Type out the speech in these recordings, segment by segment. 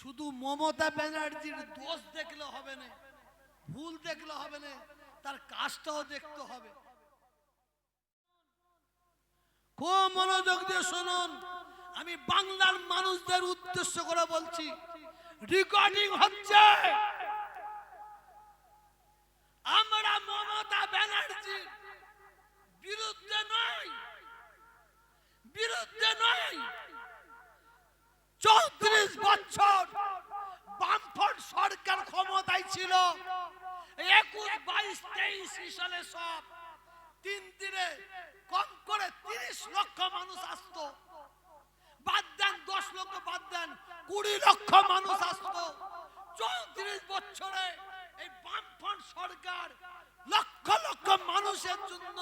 শুধু মমতা ব্যানার্জির দোষ দেখলে হবে না, ভুল দেখলে হবে না, তার কাজটাও দেখতে হবে। খুব মনোযোগ দিয়ে শুনুন, আমি বাংলার মানুষদের উদ্দেশ্য করে বলছি রেকর্ডিং হচ্ছে আমরা মমতা ব্যানার্জির বিরুদ্ধে নয় বিরুদ্ধে নয় চৌত্রিশ বছর বামফ্রন্ট সরকার ক্ষমতায় ছিল একুশ বাইশ তেইশ সালে সব। তিন দিনে কম করে তিরিশ লক্ষ মানুষ আসতো। বাদ দেন, দশ লক্ষ বাদ দেন, কুড়ি লক্ষ মানুষ আসতো। চৌত্রিশ বছরে এই বামফ্রন্ট সরকার লক্ষ লক্ষ মানুষের জন্য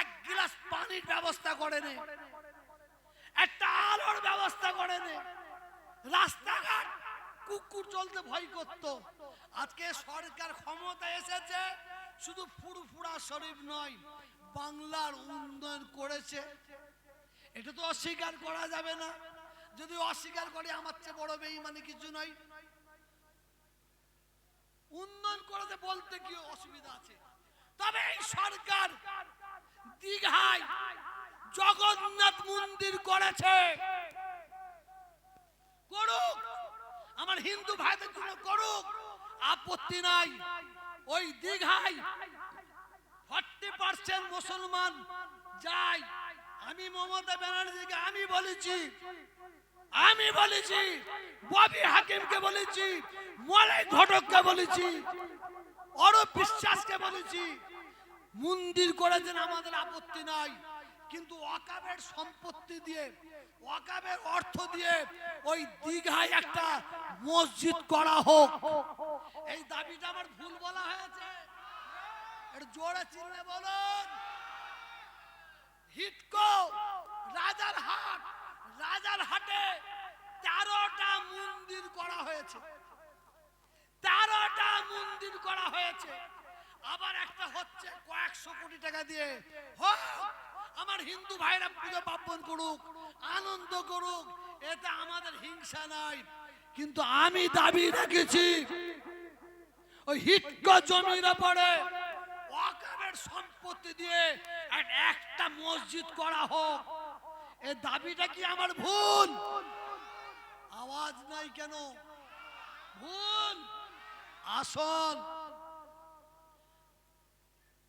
এক গ্লাস পানির ব্যবস্থা করেনি। একটা আলোর ব্যবস্থা করেনি। রাস্তাঘাট কুকুর চলতে ভয় করত। আজকে সরকার ক্ষমতা এসেছে। শুধু ফুরফুরা শরীফ নয়, বাংলার উন্নয়ন করেছে। এটা তো অস্বীকার করা যাবে না। যদি অস্বীকার করে, আমার চেয়ে বড় বেইমানি কিছু নয়। উন্নয়ন করেছে বলতে কি অসুবিধা আছে? তবে এই সরকার দীঘায় জগন্নাথ মন্দির করেছে। করুক, আমার হিন্দু ভাইদের জন্য করুক, আপত্তি নাই। ওই দীঘায় ফর্টি পার্সেন্ট মুসলমান যায় আমি মমতা ব্যানার্জিকে আমি বলেছি আমি বলেছি, ববি হাকিমকে বলেছি, মলাই ঘটককে বলেছি, অরূপ বিশ্বাসকে বলেছি। মন্দির করেছেন আমাদের আপত্তি নাই, কিন্তু ওয়াকাবের সম্পত্তি দিয়ে ওয়াকাবের অর্থ দিয়ে ওই দীঘায় একটা মসজিদ করা হোক। এই দাবিটা আমার ভুল বলা হয়েছে। একটু জোরে চিনলে বলুন। হিটকো, রাজার হাট, রাজার হাটে তেরোটা মন্দির করা হয়েছে। তেরোটা মন্দির করা হয়েছে। আবার একটা হচ্ছে কয়েকশো কোটি টাকা দিয়ে। হোক আমার হিন্দু ভাইরা পুজো পার্বণ করুক, আনন্দ করুক এতে আমাদের হিংসা নাই। কিন্তু আমি দাবি রেখেছি, ওই হিটকো জমির পড়ে ওয়াকাবের সম্পত্তি দিয়ে এক- একটা মসজিদ করা হোক। এ দাবিটা কি আমার ভুল? আওয়াজ নাই কেন? ভুল। আসল।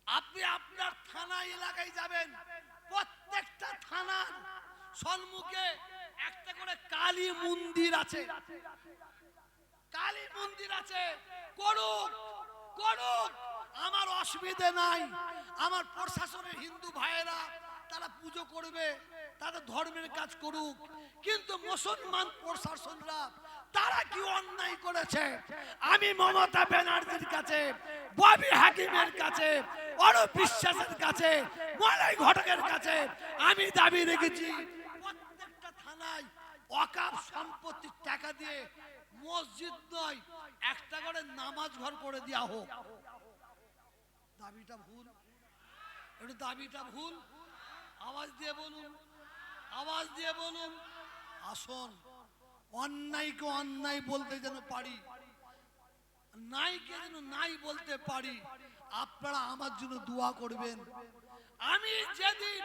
আপনি আপনার থানা এলাকায় যাবেন। প্রত্যেকটা থানার সম্মুখে একটা করে কালী মন্দির আছে। কালী মন্দির আছে। করুক করুক। আমার অসুবিধে নাই। আমার প্রশাসনের হিন্দু ভাইয়েরা, তারা পুজো করবে, তাদের ধর্মের কাজ করুক। কিন্তু মুসলমান প্রশাসনরা, তারা কি অন্যায় করেছে? আমি মমতা ব্যানার্জির কাছে, ববি হাকিমের কাছে অরূপ কাছে, মলয় ঘটকের কাছে আমি দাবি রেখেছি, প্রত্যেকটা থানায় অকাপ সম্পত্তির টাকা দিয়ে মসজিদ নয়, একটা করে নামাজ ঘর করে দেওয়া হোক। দাবিটা ভুল? একটু দাবিটা ভুল? আওয়াজ দিয়ে বলুন, আওয়াজ দিয়ে বলুন। আসুন, অন্যায়কে অন্যায় বলতে যেন পারি নাইকে যেন নাই বলতে পারি। আপনারা আমার জন্য দোয়া করবেন। আমি যেদিন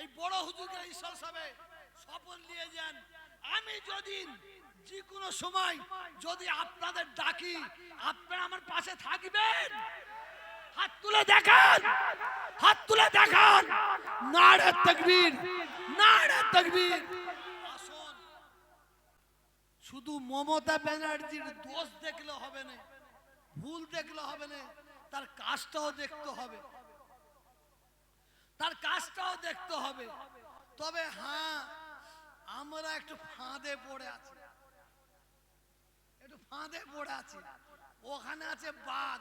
এই বড় হুজুরকে ঈশ্বর সাহেব শপথ নিয়ে যান, আমি যদি যে কোনো সময় যদি আপনাদের ডাকি, আপনারা আমার পাশে থাকবেন। হাত তুলে দেখান, হাত তুলে দেখান। নারে তকবীর নারে তকবীর। শুধু মমতা ব্যানার্জির দোষ দেখলে হবে না, ভুল দেখলে হবে না। তার কাজটাও দেখতে হবে। তার কাজটাও দেখতে হবে। তবে হ্যাঁ আমরা একটু ফাঁদে পড়ে আছি। একটু ফাঁদে পড়ে আছি। ওখানে আছে বাঘ।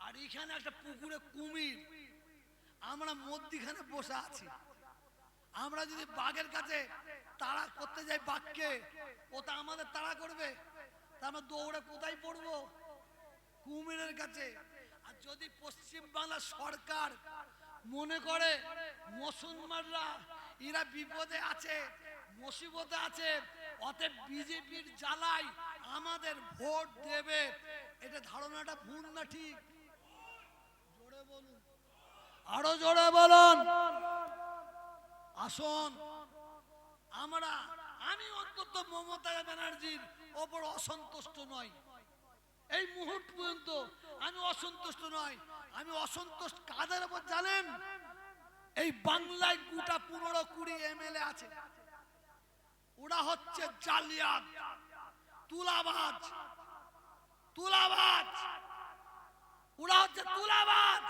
আর এখানে একটা পুকুরে কুমির। আমরা মধ্যিখানে বসে আছি। আমরা যদি বাঘের কাছে তাড়া করতে যাই বাঘকে ওটা আমাদের তাড়া করবে। তা আমরা দৌড়ে কোথায় পড়ব? কুমিরের কাছে। আর যদি পশ্চিম বাংলার সরকার মনে করে, মুসলমানরা এরা বিপদে আছে, মুসিবতে আছে, অতএব বিজেপির জ্বালাই আমাদের ভোট দেবে, এটা ধারণাটা ভুল না ঠিক? জোরে বলুন। আরও জোরে বলুন। আসুন। আমরা, আমি অন্তত মমতা ব্যানার্জির ওপর অসন্তুষ্ট নই। এই মুহূর্ত পর্যন্ত আমি অসন্তুষ্ট নয় আমি অসন্তুষ্ট কাদের ওপর জানেন? এই বাংলায় গোটা পনেরো কুড়ি এমএলএ আছে। ওরা হচ্ছে জালিয়াত, তুলাবাজ তুলাবাজ। ওরা হচ্ছে তুলাবাজ।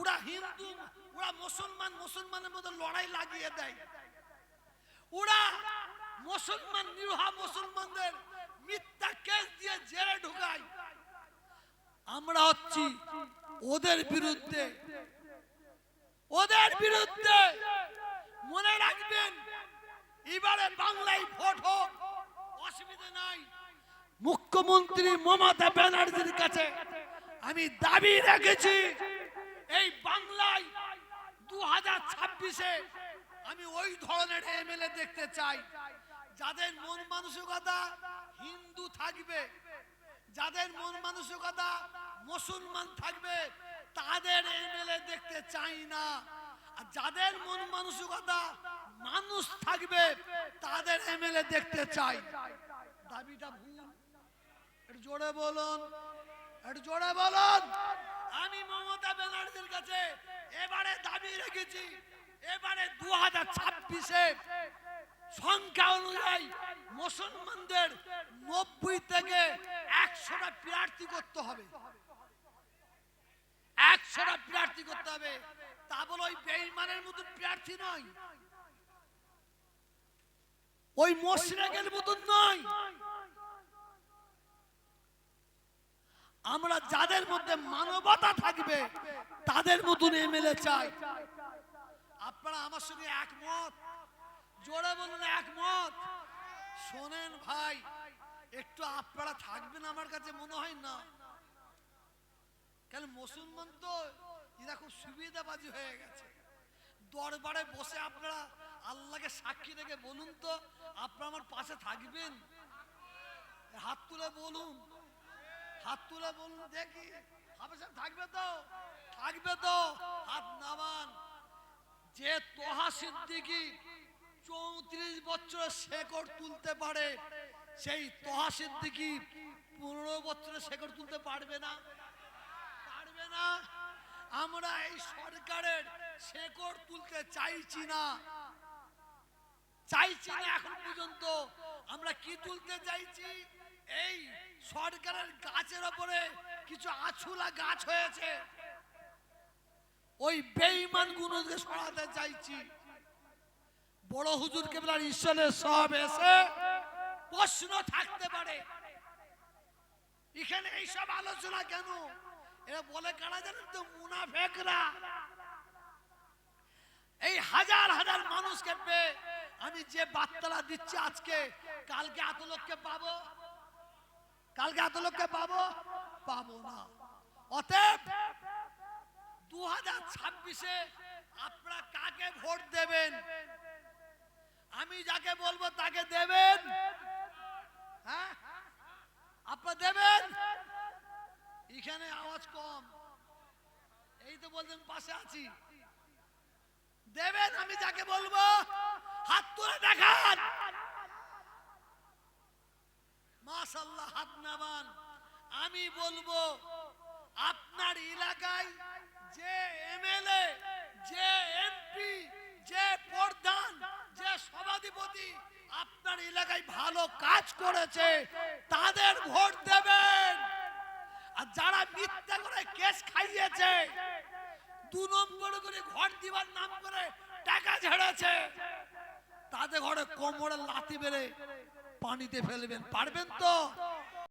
ওরা হিন্দু, ওরা মুসলমান, মুসলমানের মধ্যে লড়াই লাগিয়ে দেয়। ওরা মুসলমান, নিরহ মুসলমানদের মিথ্যা কেস দিয়ে জেলে ঢুকায় আমরা হচ্ছি ওদের বিরুদ্ধে। ওদের বিরুদ্ধে। মনে রাখবেন, এবারে বাংলায় ভোট হোক, অসুবিধা নাই। মুখ্যমন্ত্রী মমতা ব্যানার্জির কাছে আমি দাবি রেখেছি, এই বাংলায় দু হাজার ছাব্বিশে আমি ওই ধরনের এমএলএ দেখতে চাই। যাদের মন মানসিকতা হিন্দু থাকবে, যাদের মন মানসিকতা মুসলমান থাকবে, তাদের এমএলএ দেখতে চাই না। আর যাদের মন মানসিকতা মানুষ থাকবে, তাদের এমএলএ দেখতে চাই। দাবিটা ভুল। একটু জোরে বলুন। একটু জোরে বলুন। আমি মমতা ব্যানার্জির কাছে এবারে দাবি রেখেছি। এবারে দু হাজার ছাব্বিশে সংখ্যা অনুযায়ী মুসলমানদের নব্বই থেকে একশোটা প্রার্থী করতে হবে। একশোটা প্রার্থী করতে হবে। তা বলে ওই বেইমানের মতন প্রার্থী নয়। ওই মতন নয়। আমরা যাদের মধ্যে মানবতা থাকবে, তাদের মতন এমএলএ চাই। আপনারা আমার সঙ্গে একমত? জোরে বলুন, একমত। শোনেন ভাই, একটু আপনারা থাকবেন আমার কাছে মনে হয় না। কেন মুসলমান তো, এরা খুব সুবিধাবাজি হয়ে গেছে। দরবারে বসে আপনারা আল্লাহকে সাক্ষী রেখে বলুন তো, আপনারা আমার পাশে থাকবেন? হাত তুলে বলুন, হাত তুলে বলুন, দেখি, হাফেজ থাকবে তো? থাকবে তো, হাত নামান। যে তোহা সিদ্দিকি চৌত্রিশ বছরের শেকড় তুলতে পারে। সেই তোহা সিদ্দিকি পনেরো বছরের শেকড় তুলতে পারবে না। পারবে না। আমরা এই সরকারের শেকড় তুলতে চাইছি না। চাইছি না এখন পর্যন্ত। আমরা কি তুলতে চাইছি? এই সরকারের গাছের ওপরে কিছু আছুলা গাছ হয়েছে। ওই বেঈমান গুলোকে সরাতে চাইছি। বড় হুজুর কেবলার ঈশ্বরের সব এসে প্রশ্ন থাকতে পারে। এখানে এইসব আলোচনা কেন? এরা বলে কারা জানেন তো? মুনাফেকরা। এই হাজার হাজার মানুষকে পেয়ে আমি যে বার্তাটা দিচ্ছি আজকে, কালকে এত লোককে পাবো? কালকে এত লোককে পাবো? পাবো না। অতএব দু হাজার ছাব্বিশে আপনারা কাকে ভোট দেবেন? আমি যাকে বলব তাকে দেবেন। হ্যাঁ? আপনারা দেবেন? এখানে আওয়াজ কম। এই তো বলছেন, পাশে আছি। দেবেন আমি যাকে বলব? হাত তুলে দেখান। মাশাল্লাহ হাত নামান। আমি বলব, আপনার এলাকায় যে এমএলএ, যে এমপি, যে প্রধান সভাধিপতি, আপনার এলাকায় ভালো কাজ করেছে, তাদের ভোট দেবেন। আর যারা মিথ্যা করে কেস খাইয়েছে, দু নম্বর করে ঘর দিবার নাম করে টাকা ঝেড়েছে, তাদের ঘরে কোমরে লাথি বেড়ে পানিতে ফেলবেন, পারবেন তো?